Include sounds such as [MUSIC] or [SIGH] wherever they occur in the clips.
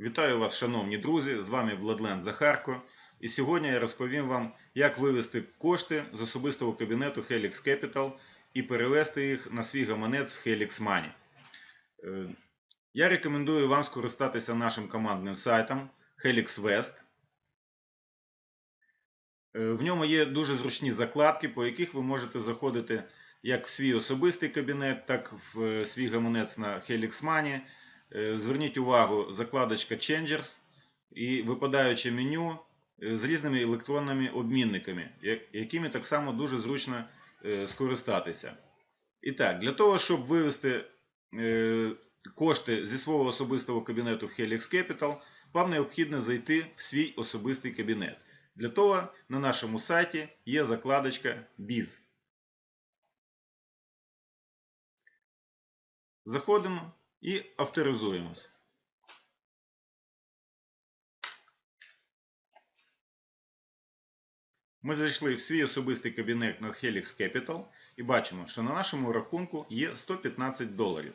Вітаю вас, шановні друзі! З вами Владлен Захарко. І сьогодні я розповім вам, як вивести кошти з особистого кабінету Helix Capital і перевести їх на свій гаманець в Helix Money. Е, Я рекомендую вам скористатися нашим командним сайтом Helix West. Е, В ньому є дуже зручні закладки, по яких ви можете заходити як в свій особистий кабінет, так і в е, свій гаманець на Helix Money. Е, Зверніть увагу, закладочка Changers і випадаюче меню е, з різними електронними обмінниками, якими так само дуже зручно е, скористатися. І так, для того, щоб вивести кошти зі свого особистого кабінету в Helix Capital, вам необхідно зайти в свій особистий кабінет. Для того на нашому сайті є закладочка Biz. Заходимо і авторизуємось. Ми зайшли в свій особистий кабінет на Helix Capital і бачимо, що на нашому рахунку є 115 доларів.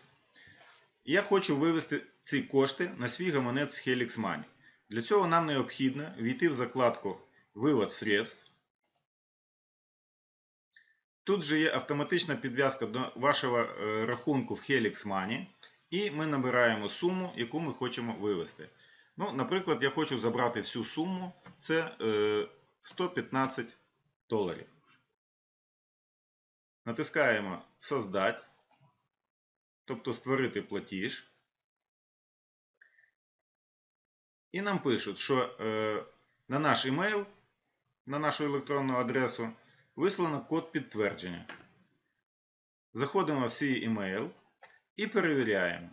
Я хочу вивести ці кошти на свій гаманець в Helix Money. Для цього нам необхідно війти в закладку Вивод средств. Тут же є автоматична підв'язка до вашого е, рахунку в Helix Money. І ми набираємо суму, яку ми хочемо вивести. Ну, наприклад, я хочу забрати всю суму. Це е, 115 доларів. Натискаємо Создать, тобто створити платіж. І нам пишуть, що е, на наш email, на нашу електронну адресу вислано код підтвердження. Заходимо в свій email і перевіряємо.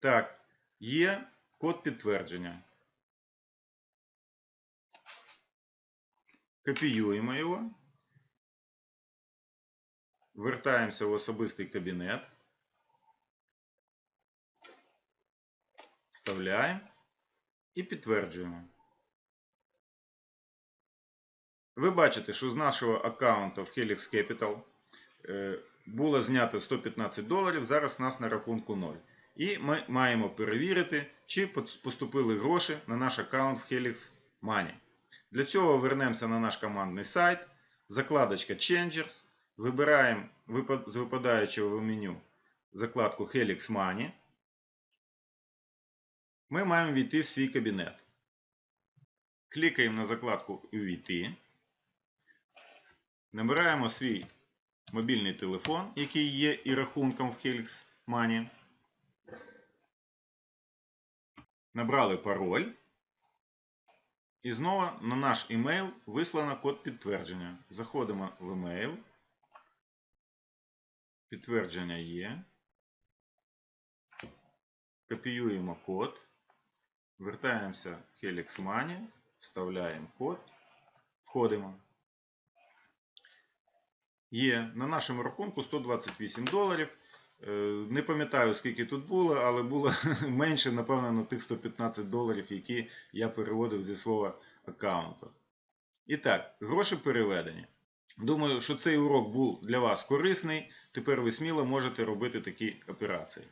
Так, є код підтвердження. Копіюємо його. Вертаємося в особистий кабінет. Вставляємо і підтверджуємо. Ви бачите, що з нашого аккаунту в Helix Capital було знято 115 доларів, зараз нас на рахунку 0. І ми маємо перевірити, чи поступили гроші на наш аккаунт в Helix Money. Для цього вернемося на наш командний сайт, закладочка Changers, вибираємо з випадаючого меню закладку Helix Money. Ми маємо війти в свій кабінет. Клікаємо на закладку Увійти. Набираємо свій мобільний телефон, який є і рахунком в Helix Money. Набрали пароль. І знову на наш email вислано код підтвердження. Заходимо в email. Підтвердження є. Копіюємо код. Вертаємося в Helix Money. Вставляємо код. Входимо. Є на нашому рахунку 128 доларів. Е, Не пам'ятаю, скільки тут було, але було [LAUGHS] менше, напевно, на тих 115 доларів, які я переводив зі свого аккаунту. І так, гроші переведені. Думаю, що цей урок був для вас корисний. Тепер ви сміло можете робити такі операції.